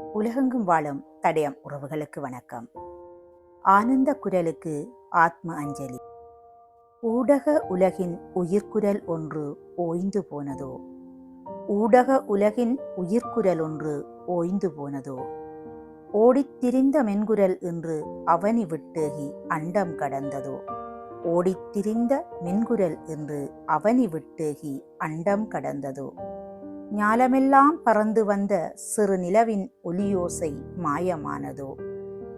உலகெங்கும் வாழும் தடயம் உறவுகளுக்கு வணக்கம். ஆனந்த குரலுக்கு ஆத்ம அஞ்சலி. ஊடக உலகின் உயிர்க்குரல் ஒன்று ஓய்ந்து போனதோ? ஊடக உலகின் உயிர்க்குரல் ஒன்று ஓய்ந்து போனதோ? ஓடித்திரிந்த மென்குரல் இன்று அவனி விட்டேகி அண்டம் கடந்ததோ? ஓடித் திரிந்த மென்குரல் என்று அவனி விட்டேகி அண்டம் கடந்ததோ? ஞாலமெல்லாம் பறந்து வந்த சிறு நிலவின் ஒலியோசை மாயமானதோ?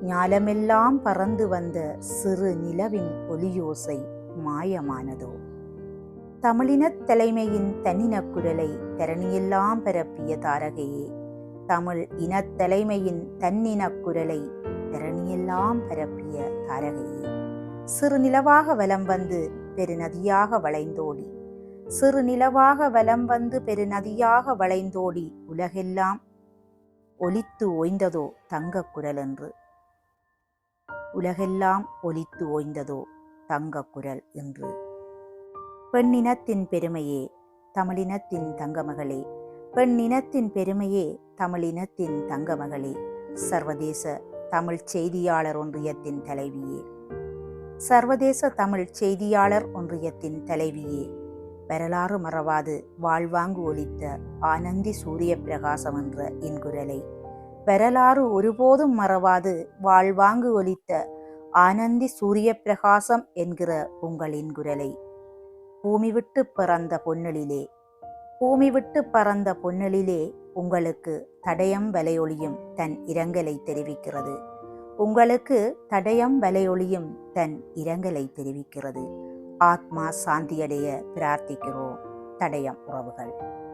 ஞாலமெல்லாம் பறந்து வந்த சிறு நிலவின் ஒலியோசை மாயமானதோ? தமிழினத் தலைமையின் தன்னினக் குரலை தரணியெல்லாம் பரப்பிய தாரகையே தமிழ் இனத் தலைமையின் தன்னினக் குரலை தரணியெல்லாம் பரப்பிய தாரகையே. சிறு நிலவாக வலம் வந்து பெருநதியாக வளைந்தோடி சிறு நிலவாக வலம் வந்து பெருநதியாக வளைந்தோடி உலகெல்லாம் ஒலித்து ஓய்ந்ததோ தங்கக் குரல் என்று உலகெல்லாம் ஒலித்து ஓய்ந்ததோ தங்கக் குரல் என்று. பெண்ணினத்தின் பெருமையே தமிழினத்தின் தங்கமகளே. பெண்ணினத்தின் பெருமையே தமிழினத்தின் தங்கமகளே. சர்வதேச தமிழ் செய்தியாளர் ஒன்றியத்தின் தலைவியே. சர்வதேச தமிழ் செய்தியாளர் ஒன்றியத்தின் தலைவியே. வரலாறு மறவாது வாழ்வாங்கு ஒலித்த ஆனந்தி சூரிய பிரகாசம் என்ற என் குரலை வரலாறு ஒருபோதும் மறவாது வாழ்வாங்கு ஒலித்த ஆனந்தி சூரிய பிரகாசம் என்கிற உங்களின் குரலை பூமி விட்டு பிறந்த பொன்னலிலே பூமி விட்டு பறந்த பொன்னலிலே உங்களுக்கு தடயம் வலையொளியும் தன் இரங்கலை தெரிவிக்கிறது. உங்களுக்கு தடயம் வலையொளியும் தன் இரங்கலை தெரிவிக்கிறது. ஆத்மா சாந்தியடைய பிரார்த்திக்கிறோம். தடயம் உறவுகள்.